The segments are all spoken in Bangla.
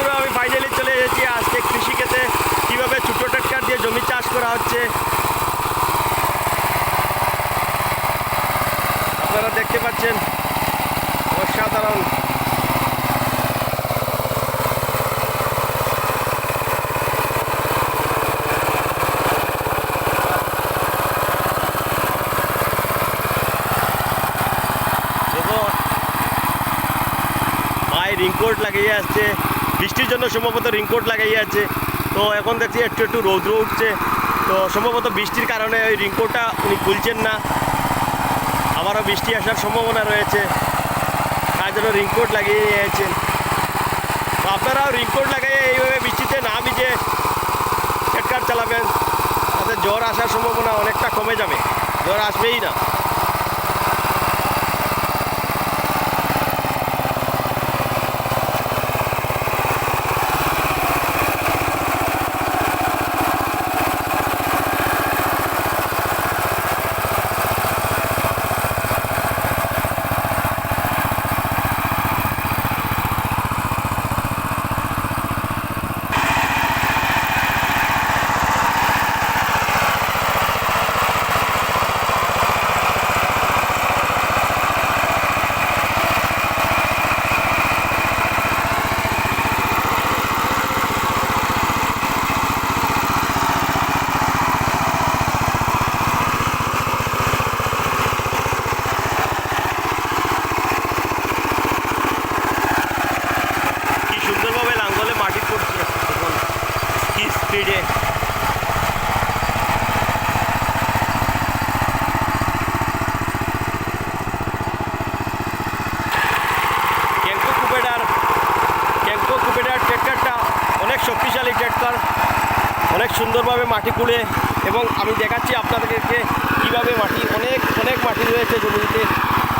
বন্ধুরা, আমি ফাইনালি চলে এসেছি আজকে কৃষিক্ষেত্রে। কীভাবে ছোটো টাটকা দিয়ে জমি চাষ করা হচ্ছে। আপনারা দেখতে পাচ্ছেন, অসাধারণ। রিংকোট লাগিয়ে আসছে। বৃষ্টির জন্য সম্ভবত রেনকোট লাগাইয়ে আছে। তো এখন দেখছি একটু একটু রৌদ্র উঠছে। তো সম্ভবত বৃষ্টির কারণে ওই রেনকোটটা উনি খুলছেন না। আবারও বৃষ্টি আসার সম্ভাবনা রয়েছে। তার জন্য রেনকোট লাগিয়ে নিয়েছেন তো আপনারাও রেনকোট লাগিয়ে এইভাবে বৃষ্টিতে না ভিজে হেডকার চালাবেন। তাতে জ্বর আসার সম্ভাবনা অনেকটা কমে যাবে। জ্বর আসবেই না কি সুন্দরভাবে লাঙ্গলে মাটি পড়ছে দেখুন কি স্পিডে ক্যাঙ্কো কুপেডার ক্যাঙ্কো কুপেডার ট্র্যাক্টরটা অনেক শক্তিশালী ট্র্যাক্টর অনেক সুন্দরভাবে মাটি কুড়ে এবং আমি দেখাচ্ছি আপনাদেরকে কীভাবে মাটি, অনেক অনেক মাটি রয়েছে জমিতে।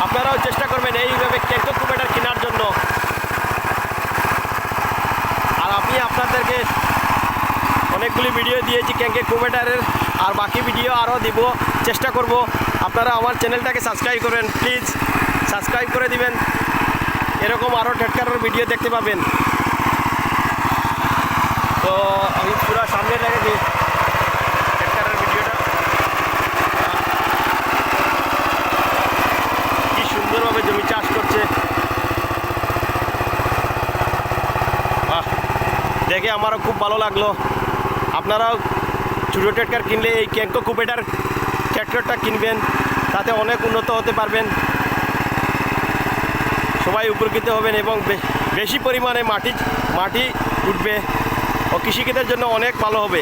আপনারাও চেষ্টা করবেন এইভাবে ক্যাঙ্কো কুপেডার কেনার জন্য। আর আমি আপনাদেরকে অনেকগুলি ভিডিও দিয়েছি ক্যাঙ্কে কুমেটারের আর বাকি ভিডিও আরও দিব। চেষ্টা করব। আপনারা আমার চ্যানেলটাকে সাবস্ক্রাইব করেন, প্লিজ। সাবস্ক্রাইব করে দিবেন। এরকম আরও টেটকারের ভিডিও দেখতে পাবেন তো সামনে ভিডিওটা। কি সুন্দরভাবে জমি চাষ করছে। বাহ দেখে আমারও খুব ভালো লাগল। আপনারাও ছোটো ট্র্যাক্টর কিনলে এই ক্যাঙ্কো কুপেটার ট্র্যাক্টরটা কিনবেন তাতে অনেক উন্নত হতে পারবেন। সবাই উপকৃত হবেন এবং বেশি পরিমাণে মাটি মাটি উঠবে। ও কৃষিকেদের জন্য অনেক ভালো হবে।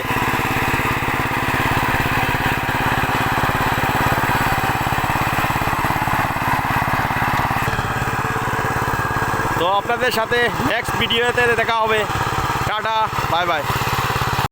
তো আপনাদের সাথে নেক্সট ভিডিওতে দেখা হবে। Tata bye bye